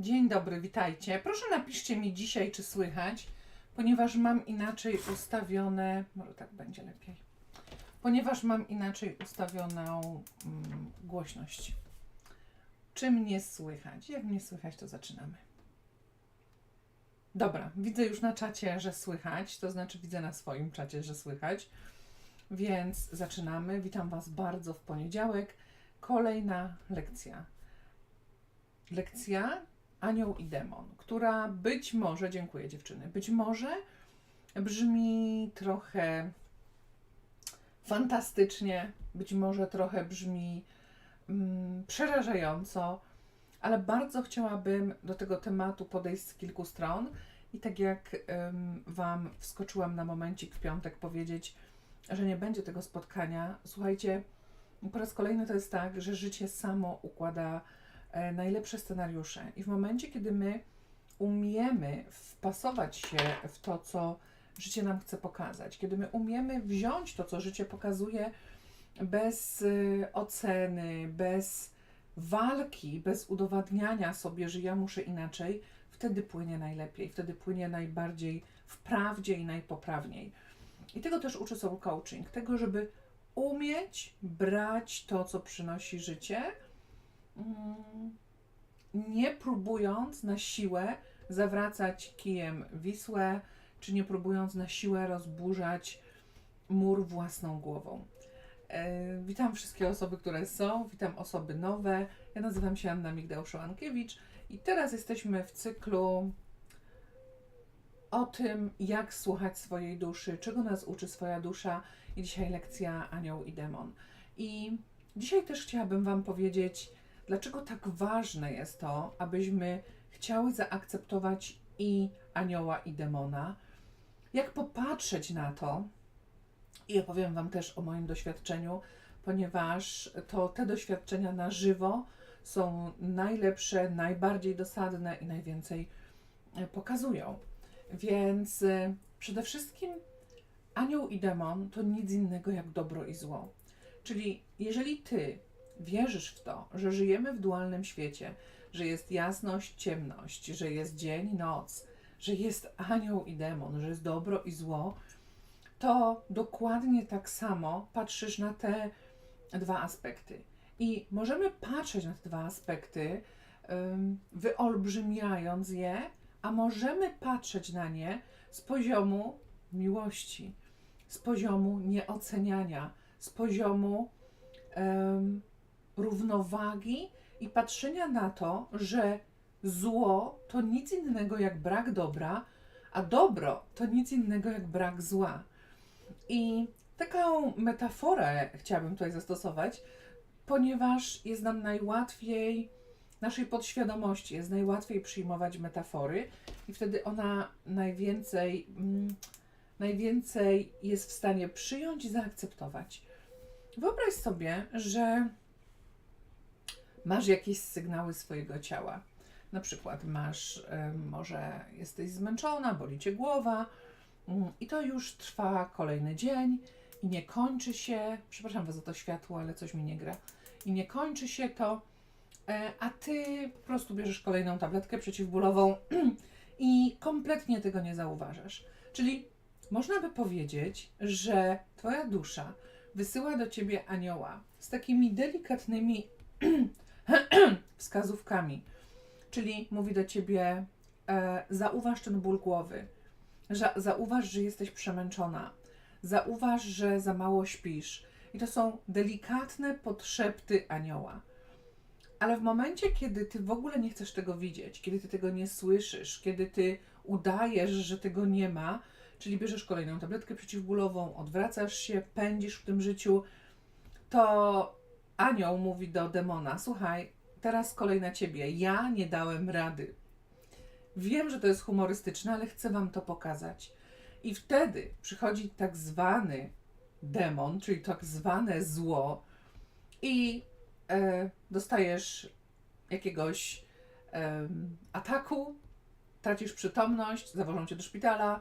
Dzień dobry, witajcie. Proszę napiszcie mi dzisiaj, czy słychać, ponieważ mam inaczej ustawione. Może tak będzie lepiej. Ponieważ mam inaczej ustawioną mm, głośność. Czy mnie słychać? Jak mnie słychać, to zaczynamy. Dobra, widzę już na czacie, że słychać, to znaczy widzę na swoim czacie, że słychać. Więc zaczynamy. Witam Was bardzo w poniedziałek. Kolejna lekcja. Lekcja Anioł i Demon, która być może, dziękuję dziewczyny, być może brzmi trochę fantastycznie, być może trochę brzmi mm, przerażająco, ale bardzo chciałabym do tego tematu podejść z kilku stron i tak jak ym, Wam wskoczyłam na momencik w piątek powiedzieć, że nie będzie tego spotkania, słuchajcie, po raz kolejny to jest tak, że życie samo układa najlepsze scenariusze. I w momencie, kiedy my umiemy wpasować się w to, co życie nam chce pokazać, kiedy my umiemy wziąć to, co życie pokazuje, bez y, oceny, bez walki, bez udowadniania sobie, że ja muszę inaczej, wtedy płynie najlepiej, wtedy płynie najbardziej w prawdzie i najpoprawniej. I tego też uczy Soul Coaching, tego, żeby umieć brać to, co przynosi życie, nie próbując na siłę zawracać kijem Wisłę, czy nie próbując na siłę rozburzać mur własną głową. E, witam wszystkie osoby, które są, witam osoby nowe. Ja nazywam się Anna Migdał-Szołankiewicz i teraz jesteśmy w cyklu o tym, jak słuchać swojej duszy, czego nas uczy swoja dusza i dzisiaj lekcja Anioł i Demon. I dzisiaj też chciałabym Wam powiedzieć, dlaczego tak ważne jest to, abyśmy chciały zaakceptować i anioła, i demona, jak popatrzeć na to, i opowiem Wam też o moim doświadczeniu, ponieważ to te doświadczenia na żywo są najlepsze, najbardziej dosadne i najwięcej e, pokazują. Więc e, przede wszystkim anioł i demon to nic innego jak dobro i zło. Czyli jeżeli ty wierzysz w to, że żyjemy w dualnym świecie, że jest jasność, ciemność, że jest dzień, noc, że jest anioł i demon, że jest dobro i zło, to dokładnie tak samo patrzysz na te dwa aspekty. I możemy patrzeć na te dwa aspekty, ym, wyolbrzymiając je, a możemy patrzeć na nie z poziomu miłości, z poziomu nieoceniania, z poziomu em, równowagi i patrzenia na to, że zło to nic innego jak brak dobra, a dobro to nic innego jak brak zła. I taką metaforę chciałabym tutaj zastosować, ponieważ jest nam najłatwiej, naszej podświadomości jest najłatwiej przyjmować metafory i wtedy ona najwięcej, mm, najwięcej jest w stanie przyjąć i zaakceptować. Wyobraź sobie, że masz jakieś sygnały swojego ciała. Na przykład masz, em, może jesteś zmęczona, boli cię głowa mm, i to już trwa kolejny dzień i nie kończy się, przepraszam Was za to światło, ale coś mi nie gra, i nie kończy się to, e, a Ty po prostu bierzesz kolejną tabletkę przeciwbólową i kompletnie tego nie zauważasz. Czyli można by powiedzieć, że Twoja dusza wysyła do Ciebie anioła z takimi delikatnymi wskazówkami. Czyli mówi do ciebie: e, zauważ ten ból głowy, Ża- zauważ, że jesteś przemęczona, zauważ, że za mało śpisz. I to są delikatne podszepty anioła. Ale w momencie, kiedy ty w ogóle nie chcesz tego widzieć, kiedy ty tego nie słyszysz, kiedy ty udajesz, że tego nie ma, czyli bierzesz kolejną tabletkę przeciwbólową, odwracasz się, pędzisz w tym życiu, to anioł mówi do demona: Słuchaj, teraz kolej na ciebie. Ja nie dałem rady. Wiem, że to jest humorystyczne, ale chcę wam to pokazać. I wtedy przychodzi tak zwany demon, czyli tak zwane zło, i e, dostajesz jakiegoś em, ataku, tracisz przytomność, zawożą cię do szpitala,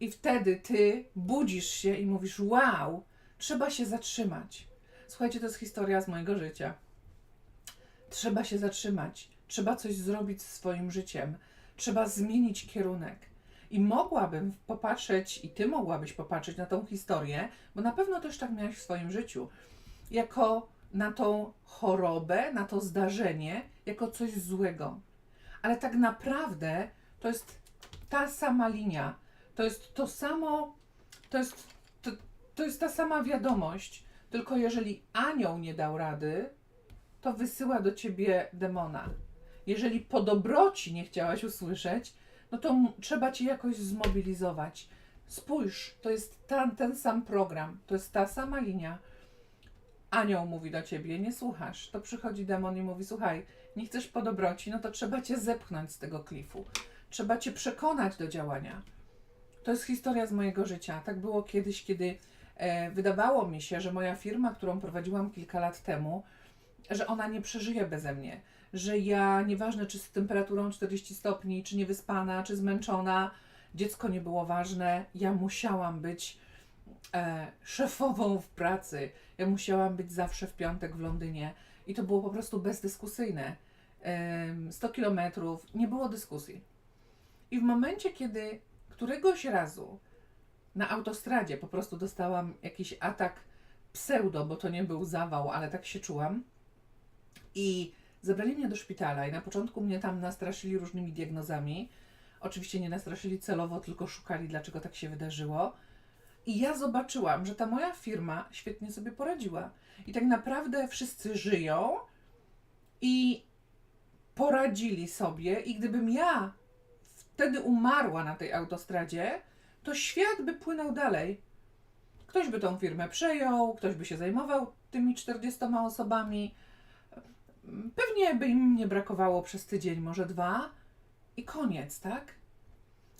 i wtedy ty budzisz się i mówisz: Wow, trzeba się zatrzymać. Słuchajcie, to jest historia z mojego życia. Trzeba się zatrzymać. trzeba coś zrobić z swoim życiem, trzeba zmienić kierunek. I mogłabym popatrzeć, i ty mogłabyś popatrzeć na tą historię, bo na pewno też tak miałaś w swoim życiu, jako na tą chorobę, na to zdarzenie, jako coś złego. Ale tak naprawdę to jest ta sama linia, to jest to samo, to jest, to, to jest ta sama wiadomość, tylko jeżeli anioł nie dał rady, to wysyła do ciebie demona. Jeżeli po dobroci nie chciałaś usłyszeć, no to trzeba cię jakoś zmobilizować. Spójrz, to jest ten, ten sam program, to jest ta sama linia. Anioł mówi do ciebie, nie słuchasz. To przychodzi demon i mówi: Słuchaj, nie chcesz po dobroci, no to trzeba cię zepchnąć z tego klifu. Trzeba cię przekonać do działania. To jest historia z mojego życia. Tak było kiedyś, kiedy wydawało mi się, że moja firma, którą prowadziłam kilka lat temu, że ona nie przeżyje beze mnie. Że ja, nieważne czy z temperaturą 40 stopni, czy niewyspana, czy zmęczona, dziecko nie było ważne, ja musiałam być e, szefową w pracy. Ja musiałam być zawsze w piątek w Londynie i to było po prostu bezdyskusyjne. Em, 100 kilometrów, nie było dyskusji. I w momencie, kiedy któregoś razu na autostradzie po prostu dostałam jakiś atak pseudo, bo to nie był zawał, ale tak się czułam. I zabrali mnie do szpitala i na początku mnie tam nastraszyli różnymi diagnozami. Oczywiście nie nastraszyli celowo, tylko szukali, dlaczego tak się wydarzyło. I ja zobaczyłam, że ta moja firma świetnie sobie poradziła. I tak naprawdę wszyscy żyją i poradzili sobie. I gdybym ja wtedy umarła na tej autostradzie, to świat by płynął dalej. Ktoś by tą firmę przejął, ktoś by się zajmował tymi 40 osobami. Pewnie by im nie brakowało przez tydzień, może dwa i koniec, tak?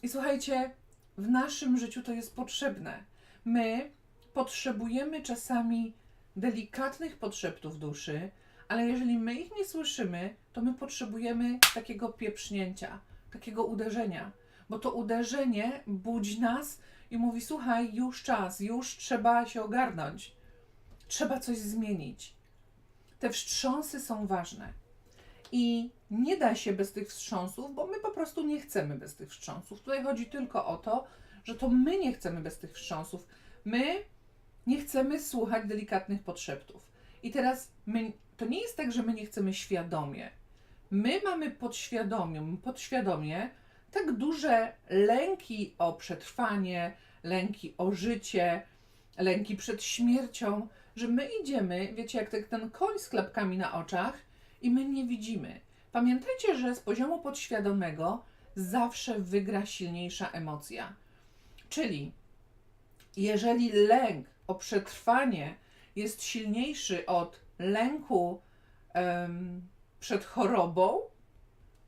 I słuchajcie, w naszym życiu to jest potrzebne. My potrzebujemy czasami delikatnych podszeptów duszy, ale jeżeli my ich nie słyszymy, to my potrzebujemy takiego pieprznięcia, takiego uderzenia, bo to uderzenie budzi nas i mówi: Słuchaj, już czas, już trzeba się ogarnąć, trzeba coś zmienić. Te wstrząsy są ważne. I nie da się bez tych wstrząsów, bo my po prostu nie chcemy bez tych wstrząsów. Tutaj chodzi tylko o to, że to my nie chcemy bez tych wstrząsów. My nie chcemy słuchać delikatnych podszeptów. I teraz my, to nie jest tak, że my nie chcemy świadomie. My mamy podświadomie, podświadomie tak duże lęki o przetrwanie, lęki o życie, lęki przed śmiercią, że my idziemy, wiecie, jak tak ten koń z klapkami na oczach i my nie widzimy. Pamiętajcie, że z poziomu podświadomego zawsze wygra silniejsza emocja. Czyli jeżeli lęk o przetrwanie jest silniejszy od lęku em, przed chorobą,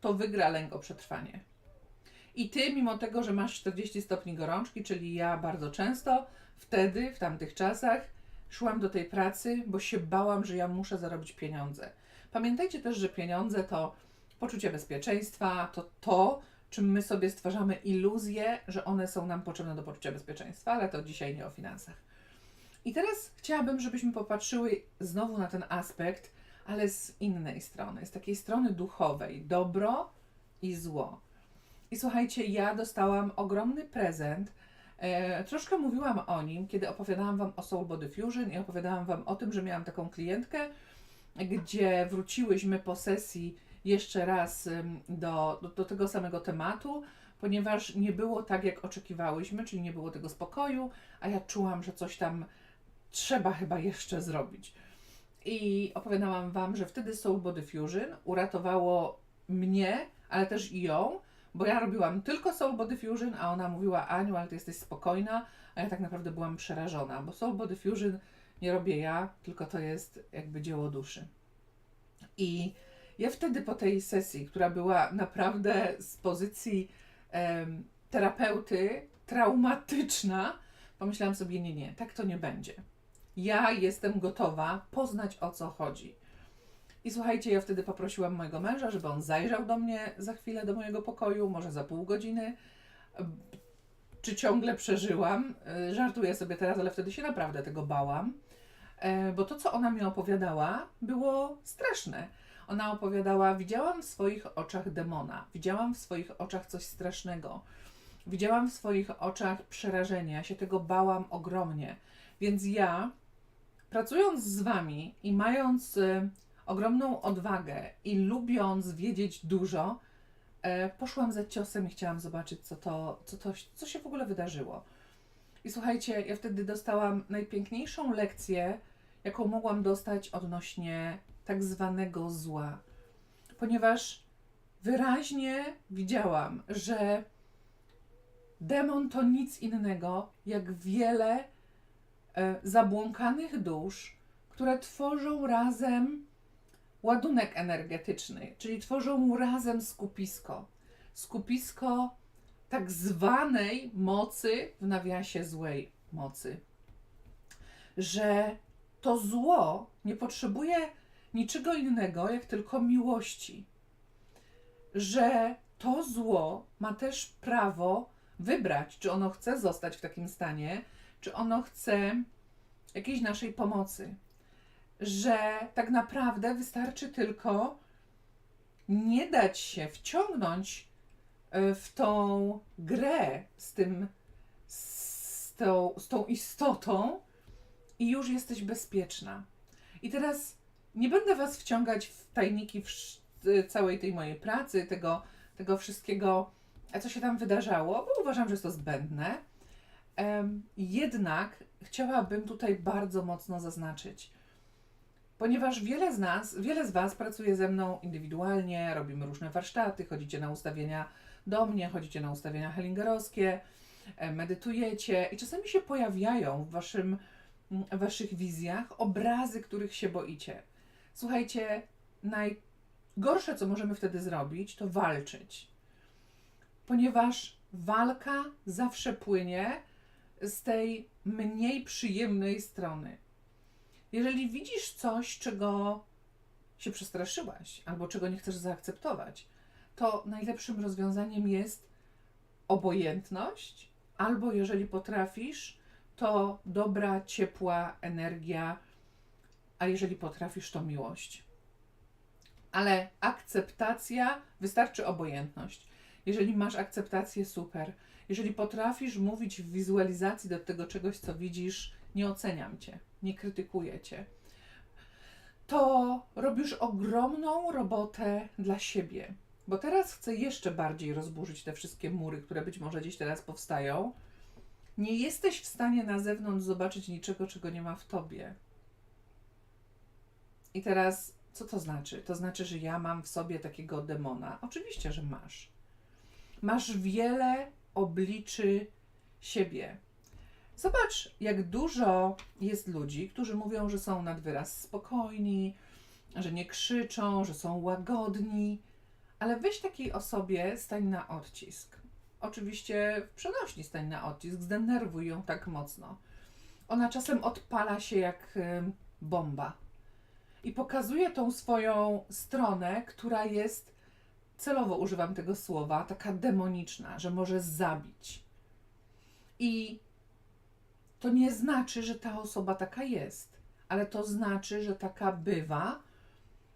to wygra lęk o przetrwanie. I ty, mimo tego, że masz 40 stopni gorączki, czyli ja bardzo często, wtedy, w tamtych czasach, szłam do tej pracy, bo się bałam, że ja muszę zarobić pieniądze. Pamiętajcie też, że pieniądze to poczucie bezpieczeństwa, to to, czym my sobie stwarzamy iluzję, że one są nam potrzebne do poczucia bezpieczeństwa, ale to dzisiaj nie o finansach. I teraz chciałabym, żebyśmy popatrzyły znowu na ten aspekt, ale z innej strony, z takiej strony duchowej, dobro i zło. I słuchajcie, ja dostałam ogromny prezent. E, troszkę mówiłam o nim, kiedy opowiadałam Wam o Soul Body Fusion i opowiadałam Wam o tym, że miałam taką klientkę, gdzie wróciłyśmy po sesji jeszcze raz do, do, do tego samego tematu, ponieważ nie było tak, jak oczekiwałyśmy, czyli nie było tego spokoju, a ja czułam, że coś tam trzeba chyba jeszcze zrobić. I opowiadałam Wam, że wtedy Soul Body Fusion uratowało mnie, ale też i ją, bo ja robiłam tylko Soul Body Fusion, a ona mówiła, Aniu, ale Ty jesteś spokojna, a ja tak naprawdę byłam przerażona, bo Soul Body Fusion nie robię ja, tylko to jest jakby dzieło duszy. I ja wtedy po tej sesji, która była naprawdę z pozycji em, terapeuty traumatyczna, pomyślałam sobie, nie, nie, tak to nie będzie. Ja jestem gotowa poznać o co chodzi. I słuchajcie, ja wtedy poprosiłam mojego męża, żeby on zajrzał do mnie za chwilę do mojego pokoju, może za pół godziny. Czy ciągle przeżyłam? Y, Żartuję sobie teraz, ale wtedy się naprawdę tego bałam, E, bo to, co ona mi opowiadała, było straszne. Ona opowiadała: Widziałam w swoich oczach demona, widziałam w swoich oczach coś strasznego, widziałam w swoich oczach przerażenie. Ja się tego bałam ogromnie. Więc ja, pracując z wami i mając y, ogromną odwagę i lubiąc wiedzieć dużo, e, poszłam za ciosem i chciałam zobaczyć, co to, co to, co się w ogóle wydarzyło. I słuchajcie, ja wtedy dostałam najpiękniejszą lekcję, jaką mogłam dostać odnośnie tak zwanego zła. Ponieważ wyraźnie widziałam, że demon to nic innego jak wiele e, zabłąkanych dusz, które tworzą razem ładunek energetyczny, czyli tworzą razem skupisko. Skupisko tak zwanej mocy w nawiasie złej mocy. Że to zło nie potrzebuje niczego innego, jak tylko miłości. Że to zło ma też prawo wybrać, czy ono chce zostać w takim stanie, czy ono chce jakiejś naszej pomocy. Że tak naprawdę wystarczy tylko nie dać się wciągnąć e, w tą grę z tym, z tą, z tą istotą i już jesteś bezpieczna. I teraz nie będę Was wciągać w tajniki w całej tej mojej pracy, tego, tego wszystkiego, co się tam wydarzało, bo uważam, że jest to zbędne. Jednak chciałabym tutaj bardzo mocno zaznaczyć, ponieważ wiele z nas, wiele z Was pracuje ze mną indywidualnie, robimy różne warsztaty, chodzicie na ustawienia do mnie, chodzicie na ustawienia hellingerowskie, medytujecie i czasami się pojawiają w waszym, w waszych wizjach obrazy, których się boicie. Słuchajcie, najgorsze, co możemy wtedy zrobić, to walczyć. Ponieważ walka zawsze płynie z tej mniej przyjemnej strony. Jeżeli widzisz coś, czego się przestraszyłaś, albo czego nie chcesz zaakceptować, to najlepszym rozwiązaniem jest obojętność, albo jeżeli potrafisz, to dobra, ciepła energia, a jeżeli potrafisz, to miłość. Ale akceptacja, wystarczy obojętność. Jeżeli masz akceptację, super. Jeżeli potrafisz mówić w wizualizacji do tego czegoś, co widzisz, nie oceniam cię, nie krytykuję cię, to robisz ogromną robotę dla siebie. Bo teraz chcę jeszcze bardziej rozburzyć te wszystkie mury, które być może gdzieś teraz powstają. Nie jesteś w stanie na zewnątrz zobaczyć niczego, czego nie ma w tobie. I teraz, co to znaczy? To znaczy, że ja mam w sobie takiego demona. Oczywiście, że masz. Masz wiele obliczy siebie. Zobacz, jak dużo jest ludzi, którzy mówią, że są nad wyraz spokojni, że nie krzyczą, że są łagodni, ale weź takiej osobie, stań na odcisk. Oczywiście w przenośni stań na odcisk, zdenerwuj ją tak mocno. Ona czasem odpala się jak bomba i pokazuje tą swoją stronę, która jest, celowo używam tego słowa, taka demoniczna, że może zabić. I to nie znaczy, że ta osoba taka jest, ale to znaczy, że taka bywa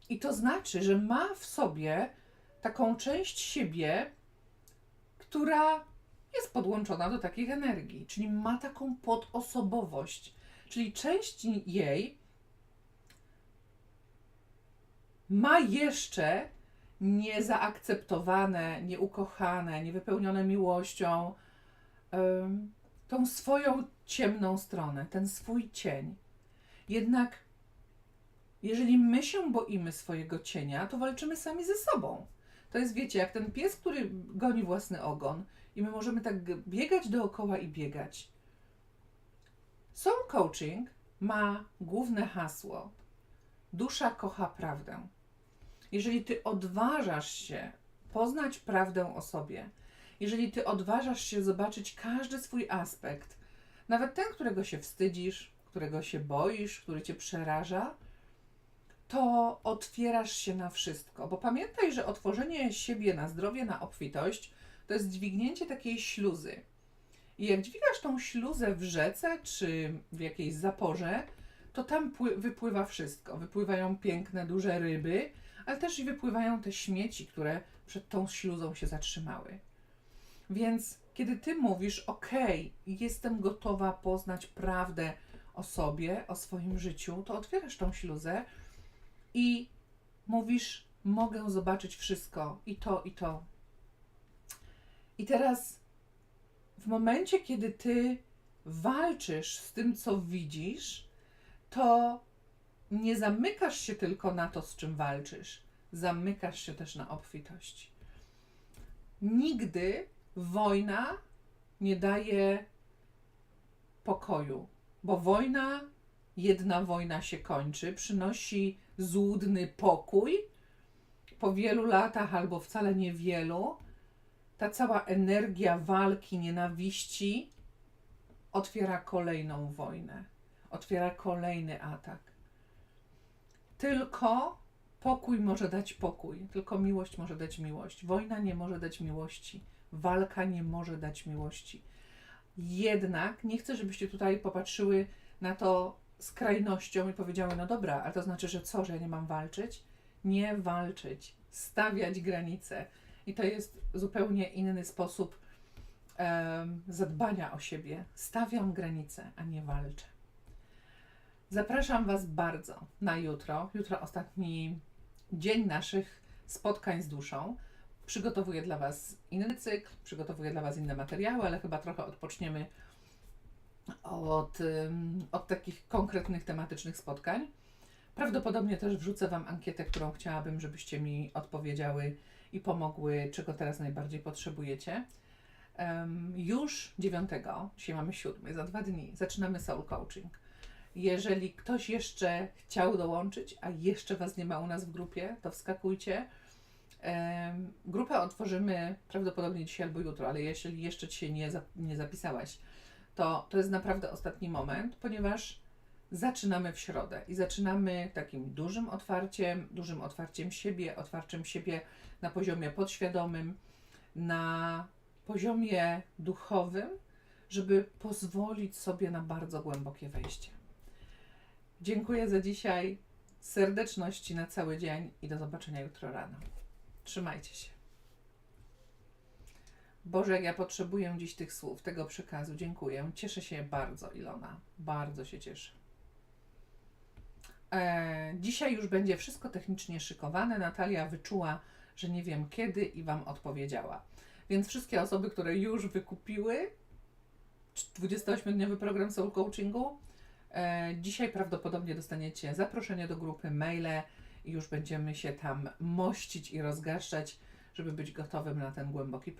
i to znaczy, że ma w sobie taką część siebie, która jest podłączona do takich energii, czyli ma taką podosobowość, czyli część jej ma jeszcze niezaakceptowane, nieukochane, niewypełnione miłością, tą swoją ciemną stronę, ten swój cień. Jednak, jeżeli my się boimy swojego cienia, to walczymy sami ze sobą. To jest, wiecie, jak ten pies, który goni własny ogon, i my możemy tak biegać dookoła i biegać. Soul Coaching ma główne hasło: Dusza kocha prawdę. Jeżeli ty odważasz się poznać prawdę o sobie, jeżeli ty odważasz się zobaczyć każdy swój aspekt, nawet ten, którego się wstydzisz, którego się boisz, który cię przeraża, to otwierasz się na wszystko. Bo pamiętaj, że otworzenie siebie na zdrowie, na obfitość, to jest dźwignięcie takiej śluzy. I jak dźwigasz tą śluzę w rzece czy w jakiejś zaporze, to tam wypływa wszystko. Wypływają piękne, duże ryby, ale też i wypływają te śmieci, które przed tą śluzą się zatrzymały. Więc kiedy ty mówisz, OK, jestem gotowa poznać prawdę o sobie, o swoim życiu, to otwierasz tą śluzę i mówisz, mogę zobaczyć wszystko i to, i to. I teraz, w momencie, kiedy ty walczysz z tym, co widzisz, to nie zamykasz się tylko na to, z czym walczysz, zamykasz się też na obfitości. Nigdy wojna nie daje pokoju, bo wojna, jedna wojna się kończy, przynosi złudny pokój. Po wielu latach, albo wcale niewielu, ta cała energia walki, nienawiści otwiera kolejną wojnę, otwiera kolejny atak. Tylko pokój może dać pokój, tylko miłość może dać miłość. Wojna nie może dać miłości, walka nie może dać miłości. Jednak nie chcę, żebyście tutaj popatrzyły na to skrajnością i powiedziały: No dobra, ale to znaczy, że co, że ja nie mam walczyć? Nie walczyć, stawiać granice. I to jest zupełnie inny sposób em, zadbania o siebie. Stawiam granice, a nie walczę. Zapraszam Was bardzo na jutro. Jutro ostatni dzień naszych spotkań z duszą. Przygotowuję dla Was inny cykl, przygotowuję dla Was inne materiały, ale chyba trochę odpoczniemy od, od takich konkretnych tematycznych spotkań. Prawdopodobnie też wrzucę Wam ankietę, którą chciałabym, żebyście mi odpowiedziały i pomogły, czego teraz najbardziej potrzebujecie. Em, już 9, dzisiaj mamy 7, za dwa dni zaczynamy Soul Coaching. Jeżeli ktoś jeszcze chciał dołączyć, a jeszcze Was nie ma u nas w grupie, to wskakujcie. Grupę otworzymy prawdopodobnie dzisiaj albo jutro, ale jeśli jeszcze Ci się nie, nie zapisałaś, to to jest naprawdę ostatni moment, ponieważ zaczynamy w środę i zaczynamy takim dużym otwarciem, dużym otwarciem siebie, otwarciem siebie na poziomie podświadomym, na poziomie duchowym, żeby pozwolić sobie na bardzo głębokie wejście. Dziękuję za dzisiaj. Serdeczności na cały dzień i do zobaczenia jutro rano. Trzymajcie się. Boże, ja potrzebuję dziś tych słów, tego przekazu. Dziękuję. Cieszę się bardzo, Ilona. Bardzo się cieszę. E, dzisiaj już będzie wszystko technicznie szykowane. Natalia wyczuła, że nie wiem kiedy i Wam odpowiedziała. Więc wszystkie osoby, które już wykupiły 28-dniowy program Soul Coachingu, e, dzisiaj prawdopodobnie dostaniecie zaproszenie do grupy, maile i już będziemy się tam mościć i rozgaszczać, żeby być gotowym na ten głęboki